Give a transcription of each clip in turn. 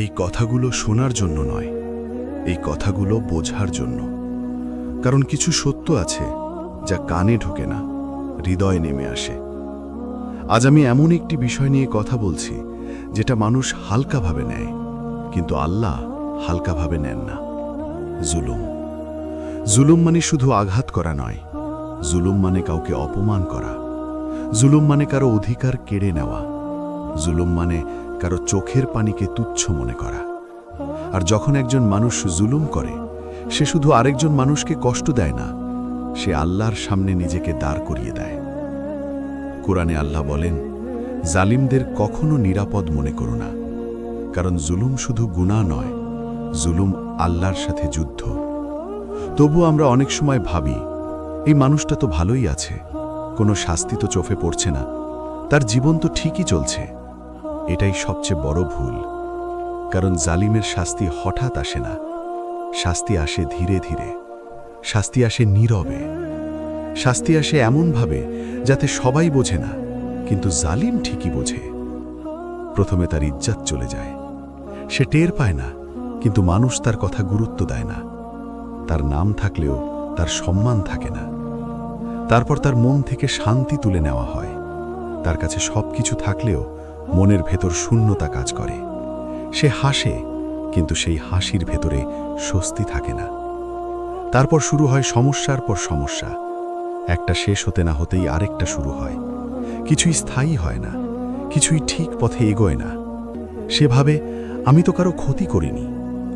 এই কথাগুলো শোনার জন্য নয়, এই কথাগুলো বোঝার জন্য। কারণ কিছু সত্য আছে যা কানে ঢোকে না, হৃদয়ে নেমে আসে। আজ আমি এমন একটি বিষয় নিয়ে কথা বলছি, যেটা মানুষ হালকাভাবে নেয়, কিন্তু আল্লাহ হালকাভাবে নেন না। জুলুম। জুলুম মানে শুধু আঘাত করা নয়, জুলুম মানে কাউকে অপমান করা। জুলুম মানে কারও অধিকার কেড়ে নেওয়া। জুলুম মানে কারও চোখের পানিকে তুচ্ছ মনে করা। আর যখন একজন মানুষ জুলুম করে, সে শুধু আরেকজন মানুষকে কষ্ট দেয় না, সে আল্লাহর সামনে নিজেকে দাঁড় করিয়ে দেয়। কোরআনে আল্লাহ বলেন, জালিমদের কখনো নিরাপদ মনে করো না, কারণ জুলুম শুধু গুণা নয়, জুলুম আল্লাহর সাথে যুদ্ধ। তবু আমরা অনেক সময় ভাবি, এই মানুষটা তো ভালোই আছে, কোনো শাস্তি তো চোখে পড়ছে না, তার জীবন তো ঠিকই চলছে। এটাই সবচেয়ে বড় ভুল। কারণ জালিমের শাস্তি হঠাৎ আসে না। শাস্তি আসে ধীরে ধীরে। শাস্তি আসে নীরবে। শাস্তি আসে এমনভাবে যাতে সবাই বোঝে না, কিন্তু জালিম ঠিকই বোঝে। প্রথমে তার ইজ্জাত চলে যায়। সে টের পায় না, কিন্তু মানুষ তার কথা গুরুত্ব দেয় না। তার নাম থাকলেও তার সম্মান থাকে না। তারপর তার মন থেকে শান্তি তুলে নেওয়া হয়। তার কাছে সব কিছু থাকলেও মনের ভেতর শূন্যতা কাজ করে। সে হাসে, কিন্তু সেই হাসির ভেতরে স্বস্তি থাকে না। তারপর শুরু হয় সমস্যার পর সমস্যা। একটা শেষ হতে না হতেই আরেকটা শুরু হয়। কিছুই স্থায়ী হয় না, কিছুই ঠিক পথে এগোয় না। সে ভাবে আমি তো কারও ক্ষতি করিনি,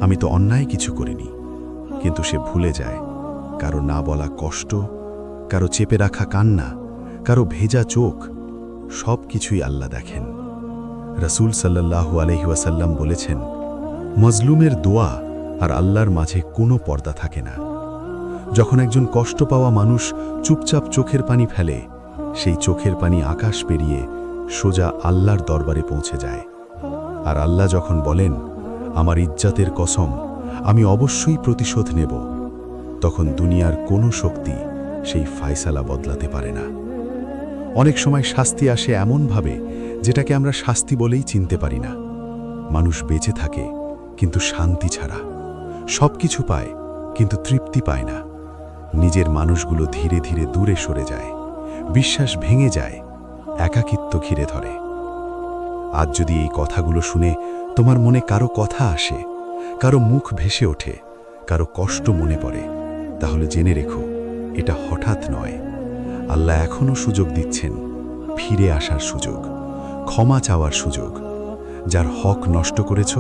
আমি তো অন্যায় কিছু করিনি। কিন্তু সে ভুলে যায়, কারও না বলা কষ্ট, কারও চেপে রাখা কান্না, কারও ভেজা চোখ সব কিছুই আল্লাহ দেখেন। রসুল সাল্লাহু আলহিউসাল্লাম বলেছেন, মজলুমের দোয়া আর আল্লাহর মাঝে কোনো পর্দা থাকে না। যখন একজন কষ্ট পাওয়া মানুষ চুপচাপ চোখের পানি ফেলে, সেই চোখের পানি আকাশ পেরিয়ে সোজা আল্লাহর দরবারে পৌঁছে যায়। আর আল্লাহ যখন বলেন, আমার ইজ্জাতের কসম, আমি অবশ্যই প্রতিশোধ নেব, তখন দুনিয়ার কোনো শক্তি সেই ফায়সালা বদলাতে পারে না। অনেক সময় শাস্তি আসে এমনভাবে যেটাকে আমরা শাস্তি বলেই চিনতে পারি না। মানুষ বেঁচে থাকে, কিন্তু শান্তি ছাড়া। সব কিছু পায়, কিন্তু তৃপ্তি পায় না। নিজের মানুষগুলো ধীরে ধীরে দূরে সরে যায়। বিশ্বাস ভেঙে যায়, একাকিত্ব ঘিরে ধরে। আজ যদি এই কথাগুলো শুনে তোমার মনে কারও কথা আসে, কারও মুখ ভেসে ওঠে, কারও কষ্ট মনে পড়ে, তাহলে জেনে রেখো, এটা হঠাৎ নয়। আল্লাহ এখনও সুযোগ দিচ্ছেন ফিরে আসার সুযোগ, ক্ষমা চাওয়ার সুযোগ। যার হক নষ্ট করেছ,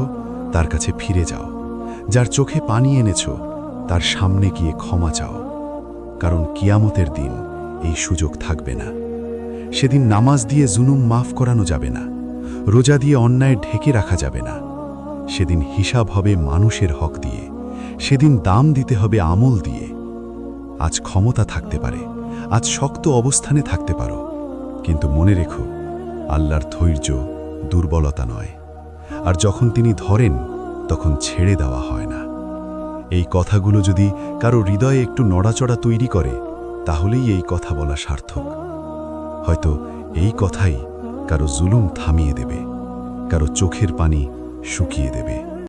তার কাছে ফিরে যাও। যার চোখে পানি এনেছ, তার সামনে গিয়ে ক্ষমা চাও। কারণ কিয়ামতের দিন এই সুযোগ থাকবে না। সেদিন নামাজ দিয়ে জুনুম মাফ করানো যাবে না। রোজা দিয়ে অন্যায় ঢেকে রাখা যাবে না। সেদিন হিসাব হবে মানুষের হক দিয়ে। সেদিন দাম দিতে হবে আমল দিয়ে। আজ ক্ষমতা থাকতে পারে। আজ শক্ত অবস্থানে থাকতে পারো। কিন্তু মনে রেখো, আল্লাহর ধৈর্য দুর্বলতা নয়। আর যখন তিনি ধরেন, তখন ছেড়ে দেওয়া হয় না। এই কথাগুলো যদি কারও হৃদয়ে একটু নড়াচড়া তৈরি করে, তাহলেই এই কথা বলা সার্থক। হয়তো এই কথাই কারও জুলুম থামিয়ে দেবে, কারও চোখের পানি শুকিয়ে দেবে।